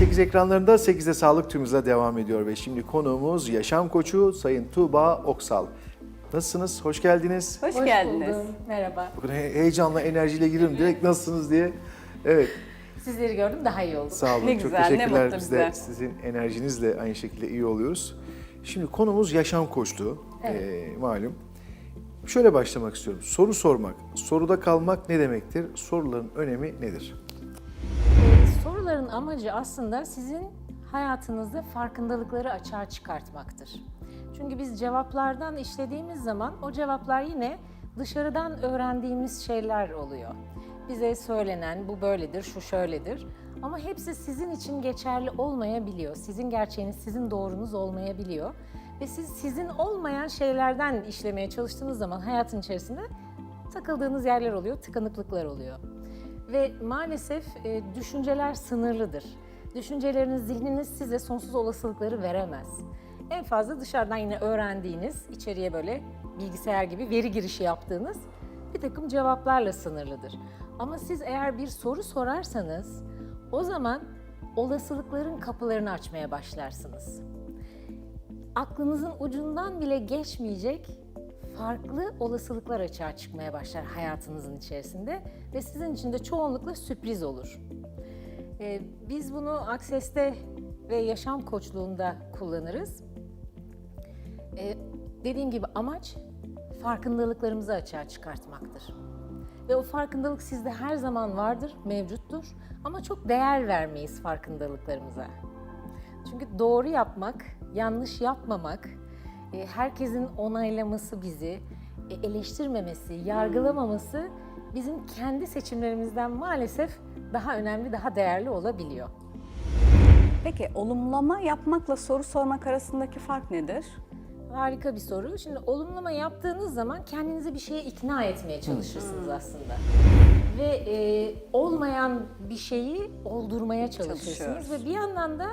TV8 ekranlarında 8'de sağlık tüm hızla devam ediyor ve şimdi konuğumuz yaşam koçu Sayın Tuğba Oksal. Nasılsınız? Hoş geldiniz. Hoş, Hoş geldiniz. buldum. Merhaba. Bugün he- heyecanla, enerjiyle giriyorum. Direkt nasılsınız diye. Evet, Sizleri gördüm daha iyi oldum. sağ olun. Ne Çok güzel, ne teşekkürler. mutlu Biz de bize. sizin enerjinizle aynı şekilde iyi oluyoruz. Şimdi konumuz yaşam koçluğu. Evet. Ee, malum. Şöyle başlamak istiyorum. Soru sormak, soruda kalmak ne demektir? Soruların önemi nedir? Soruların amacı aslında sizin hayatınızda farkındalıkları açığa çıkartmaktır. Çünkü biz cevaplardan işlediğimiz zaman o cevaplar yine dışarıdan öğrendiğimiz şeyler oluyor. Bize söylenen bu böyledir, şu şöyledir. Ama hepsi sizin için geçerli olmayabiliyor. Sizin gerçeğiniz, sizin doğrunuz olmayabiliyor. Ve siz sizin olmayan şeylerden işlemeye çalıştığınız zaman hayatın içerisinde takıldığınız yerler oluyor, tıkanıklıklar oluyor. Ve maalesef e, düşünceler sınırlıdır. Düşünceleriniz, zihniniz size sonsuz olasılıkları veremez. En fazla dışarıdan yine öğrendiğiniz, içeriye böyle bilgisayar gibi veri girişi yaptığınız bir takım cevaplarla sınırlıdır. Ama siz eğer bir soru sorarsanız o zaman olasılıkların kapılarını açmaya başlarsınız aklınızın ucundan bile geçmeyecek farklı olasılıklar açığa çıkmaya başlar hayatınızın içerisinde ve sizin için de çoğunlukla sürpriz olur. Ee, biz bunu Akses'te ve yaşam koçluğunda kullanırız. Ee, dediğim gibi amaç farkındalıklarımızı açığa çıkartmaktır. Ve o farkındalık sizde her zaman vardır, mevcuttur ama çok değer vermeyiz farkındalıklarımıza. Çünkü doğru yapmak, yanlış yapmamak, herkesin onaylaması bizi, e, eleştirmemesi, yargılamaması bizim kendi seçimlerimizden maalesef daha önemli, daha değerli olabiliyor. Peki olumlama yapmakla soru sormak arasındaki fark nedir? Harika bir soru. Şimdi olumlama yaptığınız zaman kendinizi bir şeye ikna etmeye çalışırsınız aslında. Ve e, olmayan bir şeyi oldurmaya Çalışıyoruz. ve bir yandan da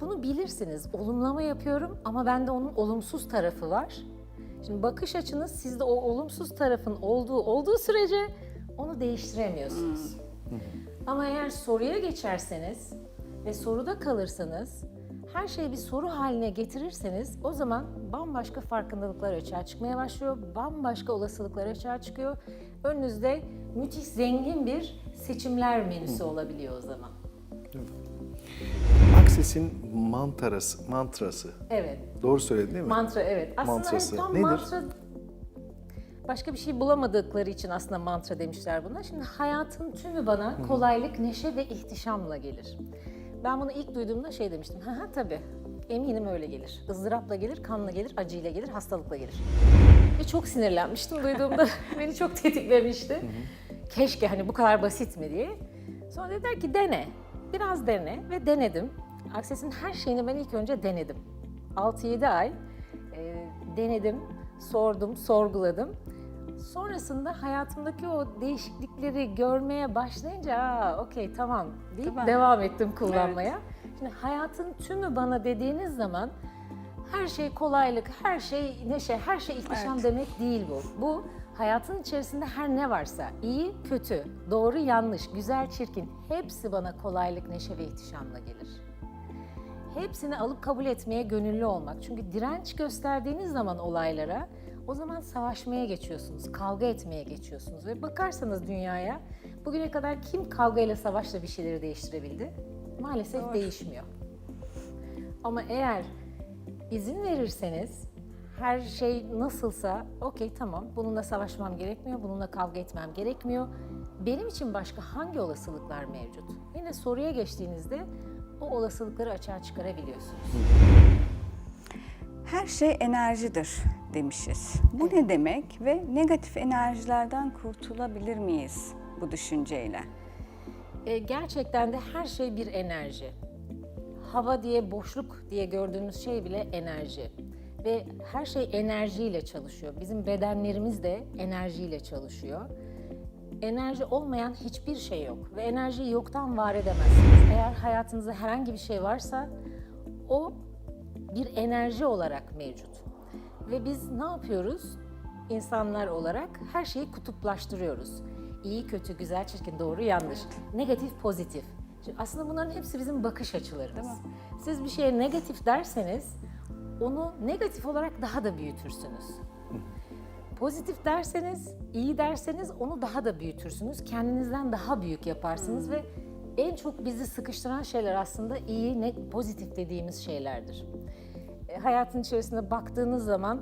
bunu bilirsiniz. Olumlama yapıyorum ama bende onun olumsuz tarafı var. Şimdi bakış açınız sizde o olumsuz tarafın olduğu olduğu sürece onu değiştiremiyorsunuz. Ama eğer soruya geçerseniz ve soruda kalırsanız, her şeyi bir soru haline getirirseniz o zaman bambaşka farkındalıklar açığa çıkmaya başlıyor, bambaşka olasılıklar açığa çıkıyor. Önünüzde müthiş zengin bir seçimler menüsü olabiliyor o zaman. Akses'in mantarası, mantrası. Evet, Doğru söyledin değil mi? mantra evet. Aslında hani Mantrası tam nedir? mantra başka bir şey bulamadıkları için aslında mantra demişler buna. Şimdi hayatın tümü bana kolaylık, neşe ve ihtişamla gelir. Ben bunu ilk duyduğumda şey demiştim. Ha tabii. Eminim öyle gelir. Izdırapla gelir, kanla gelir, acıyla gelir, hastalıkla gelir. Ve çok sinirlenmiştim duyduğumda. Beni çok tetiklemişti. Keşke hani bu kadar basit mi diye. Sonra dediler ki dene. Biraz dene ve denedim. Akses'in her şeyini ben ilk önce denedim. 6-7 ay e, denedim, sordum, sorguladım. Sonrasında hayatımdaki o değişiklikleri görmeye başlayınca aa okey tamam deyip Tamam. devam ettim kullanmaya. Şimdi hayatın tümü bana dediğiniz zaman her şey kolaylık, her şey neşe, her şey ihtişam Evet. demek değil bu. Bu hayatın içerisinde her ne varsa iyi, kötü, doğru, yanlış, güzel, çirkin hepsi bana kolaylık, neşe ve ihtişamla gelir. Hepsini alıp kabul etmeye gönüllü olmak. Çünkü direnç gösterdiğiniz zaman olaylara o zaman savaşmaya geçiyorsunuz, kavga etmeye geçiyorsunuz. Ve bakarsanız dünyaya bugüne kadar kim kavgayla savaşla bir şeyleri değiştirebildi? Maalesef Doğru. değişmiyor. Ama eğer izin verirseniz her şey nasılsa okey tamam bununla savaşmam gerekmiyor, bununla kavga etmem gerekmiyor. Benim için başka hangi olasılıklar mevcut? Yine soruya geçtiğinizde o olasılıkları açığa çıkarabiliyorsunuz. Her şey enerjidir demişiz. Bu ne demek ve negatif enerjilerden kurtulabilir miyiz bu düşünceyle? E, gerçekten de her şey bir enerji. Hava diye, boşluk diye gördüğümüz şey bile enerji. Ve her şey enerjiyle çalışıyor. Bizim bedenlerimiz de enerjiyle çalışıyor. Enerji olmayan hiçbir şey yok ve enerjiyi yoktan var edemezsiniz. Eğer hayatınızda herhangi bir şey varsa o bir enerji olarak mevcut. Ve biz ne yapıyoruz? İnsanlar olarak her şeyi kutuplaştırıyoruz. İyi, kötü, güzel, çirkin, doğru, yanlış. Negatif, pozitif. Şimdi aslında bunların hepsi bizim bakış açılarımız. Siz bir şeye negatif derseniz onu negatif olarak daha da büyütürsünüz. Pozitif derseniz, iyi derseniz onu daha da büyütürsünüz. Kendinizden daha büyük yaparsınız ve en çok bizi sıkıştıran şeyler aslında iyi, ne, pozitif dediğimiz şeylerdir. E, hayatın içerisinde baktığınız zaman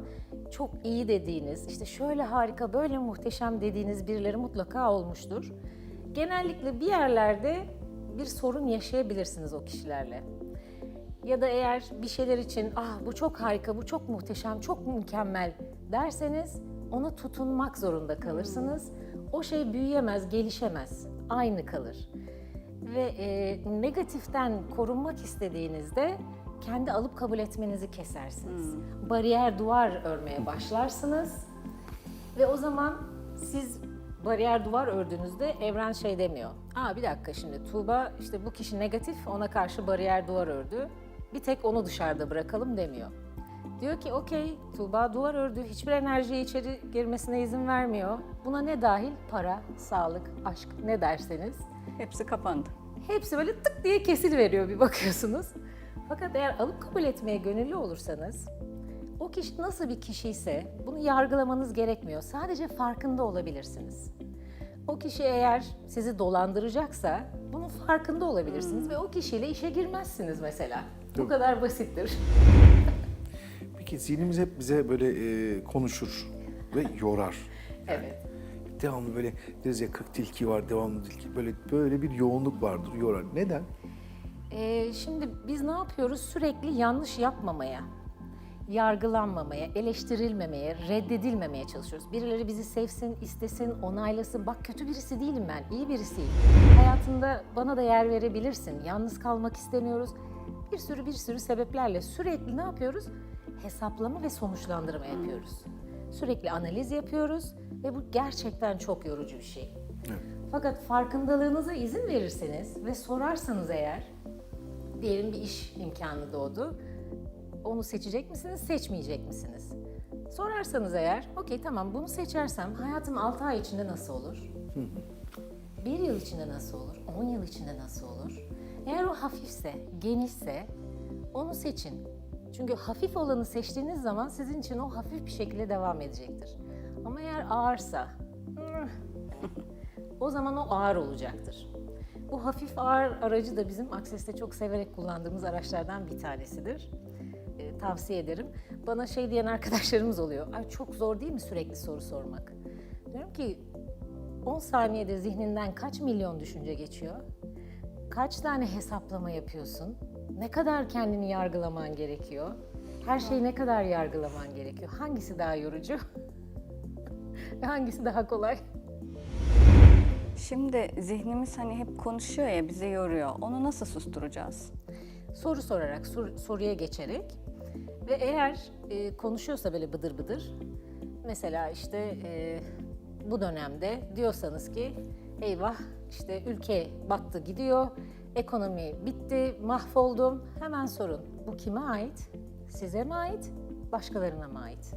çok iyi dediğiniz, işte şöyle harika, böyle muhteşem dediğiniz birileri mutlaka olmuştur. Genellikle bir yerlerde bir sorun yaşayabilirsiniz o kişilerle. Ya da eğer bir şeyler için ah bu çok harika, bu çok muhteşem, çok mükemmel derseniz ona tutunmak zorunda kalırsınız. O şey büyüyemez, gelişemez. Aynı kalır. Ve e, negatiften korunmak istediğinizde kendi alıp kabul etmenizi kesersiniz. Bariyer duvar örmeye başlarsınız. Ve o zaman siz bariyer duvar ördüğünüzde evren şey demiyor. Aa bir dakika şimdi Tuğba işte bu kişi negatif ona karşı bariyer duvar ördü. Bir tek onu dışarıda bırakalım demiyor. Diyor ki okey Tuğba duvar ördü. Hiçbir enerji içeri girmesine izin vermiyor. Buna ne dahil? Para, sağlık, aşk ne derseniz. Hepsi kapandı. Hepsi böyle tık diye kesil veriyor bir bakıyorsunuz. Fakat eğer alıp kabul etmeye gönüllü olursanız o kişi nasıl bir kişiyse bunu yargılamanız gerekmiyor. Sadece farkında olabilirsiniz. O kişi eğer sizi dolandıracaksa bunun farkında olabilirsiniz ve o kişiyle işe girmezsiniz mesela. Bu kadar basittir. Peki zihnimiz hep bize böyle e, konuşur ve yorar. Evet. Devamlı böyle deriz ya 40 tilki var, devamlı tilki. Böyle böyle bir yoğunluk vardır, yorar. Neden? Ee, şimdi biz ne yapıyoruz? Sürekli yanlış yapmamaya, yargılanmamaya, eleştirilmemeye, reddedilmemeye çalışıyoruz. Birileri bizi sevsin, istesin, onaylasın. Bak kötü birisi değilim ben, iyi birisiyim. Hayatında bana da yer verebilirsin. Yalnız kalmak istemiyoruz. Bir sürü bir sürü sebeplerle sürekli ne yapıyoruz? Hesaplama ve sonuçlandırma yapıyoruz. Sürekli analiz yapıyoruz ve bu gerçekten çok yorucu bir şey. Fakat farkındalığınıza izin verirseniz ve sorarsanız eğer, diyelim bir iş imkanı doğdu. Onu seçecek misiniz, seçmeyecek misiniz? Sorarsanız eğer, okey tamam bunu seçersem hayatım 6 ay içinde nasıl olur? Bir yıl içinde nasıl olur? 10 yıl içinde nasıl olur? Eğer o hafifse, genişse onu seçin. Çünkü hafif olanı seçtiğiniz zaman sizin için o hafif bir şekilde devam edecektir. Ama eğer ağırsa, o zaman o ağır olacaktır. Bu hafif ağır aracı da bizim Akses'te çok severek kullandığımız araçlardan bir tanesidir. Ee, tavsiye ederim. Bana şey diyen arkadaşlarımız oluyor. Ay çok zor değil mi sürekli soru sormak? Diyorum ki 10 saniyede zihninden kaç milyon düşünce geçiyor? Kaç tane hesaplama yapıyorsun? Ne kadar kendini yargılaman gerekiyor? Her şeyi ne kadar yargılaman gerekiyor? Hangisi daha yorucu? Ve hangisi daha kolay? Şimdi zihnimiz hani hep konuşuyor ya bizi yoruyor. Onu nasıl susturacağız? soru sorarak, sor- soruya geçerek ve eğer e, konuşuyorsa böyle bıdır bıdır, mesela işte e, bu dönemde diyorsanız ki eyvah işte ülke battı gidiyor, ekonomi bitti, mahvoldum, hemen sorun. Bu kime ait? Size mi ait? Başkalarına mı ait?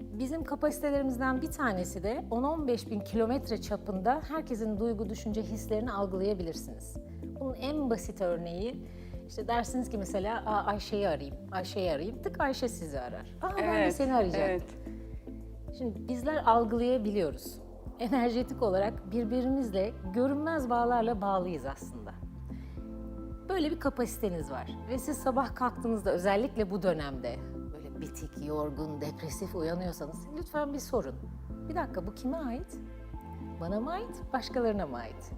Bizim kapasitelerimizden bir tanesi de 10-15 bin kilometre çapında herkesin duygu, düşünce, hislerini algılayabilirsiniz. Bunun en basit örneği işte dersiniz ki mesela Ayşe'yi arayayım, Ayşe'yi arayayım. Tık Ayşe sizi arar. Aa ben de seni arayacaktım. Evet. Şimdi bizler algılayabiliyoruz. Enerjetik olarak birbirimizle görünmez bağlarla bağlıyız aslında. Böyle bir kapasiteniz var ve siz sabah kalktığınızda özellikle bu dönemde böyle bitik, yorgun, depresif uyanıyorsanız lütfen bir sorun. Bir dakika bu kime ait? Bana mı ait, başkalarına mı ait?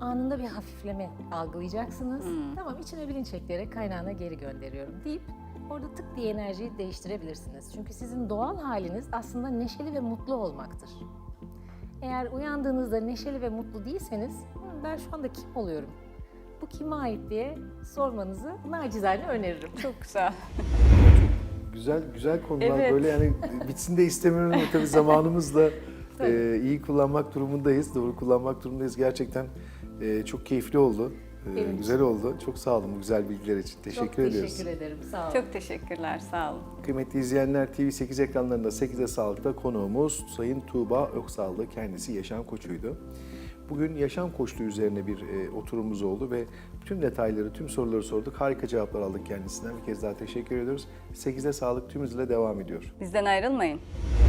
Anında bir hafifleme algılayacaksınız. Tamam içine bilinç ekleyerek kaynağına geri gönderiyorum deyip orada tık diye enerjiyi değiştirebilirsiniz. Çünkü sizin doğal haliniz aslında neşeli ve mutlu olmaktır. Eğer uyandığınızda neşeli ve mutlu değilseniz "Hı, ben şu anda kim oluyorum? Bu kime ait diye sormanızı nacizane öneririm. Çok güzel. Güzel güzel konular Evet. böyle yani bitsin de istemiyorum ama tabii zamanımızla e, iyi kullanmak durumundayız. Doğru kullanmak durumundayız. Gerçekten e, çok keyifli oldu. E, Benim güzel oldu. Çok sağ olun bu güzel bilgiler için. Teşekkür Çok ediyoruz. teşekkür ederim. Sağ olun. Çok teşekkürler. Sağ olun. Kıymetli izleyenler TV8 ekranlarında 8'e Sağlık'ta konuğumuz Sayın Tuğba Öksal'dı. Kendisi yaşam koçuydu. Bugün yaşam koçluğu üzerine bir e, oturumumuz oldu ve tüm detayları, tüm soruları sorduk. Harika cevaplar aldık kendisinden. Bir kez daha teşekkür ediyoruz. 8'de sağlık tüm hızıyla devam ediyor. Bizden ayrılmayın.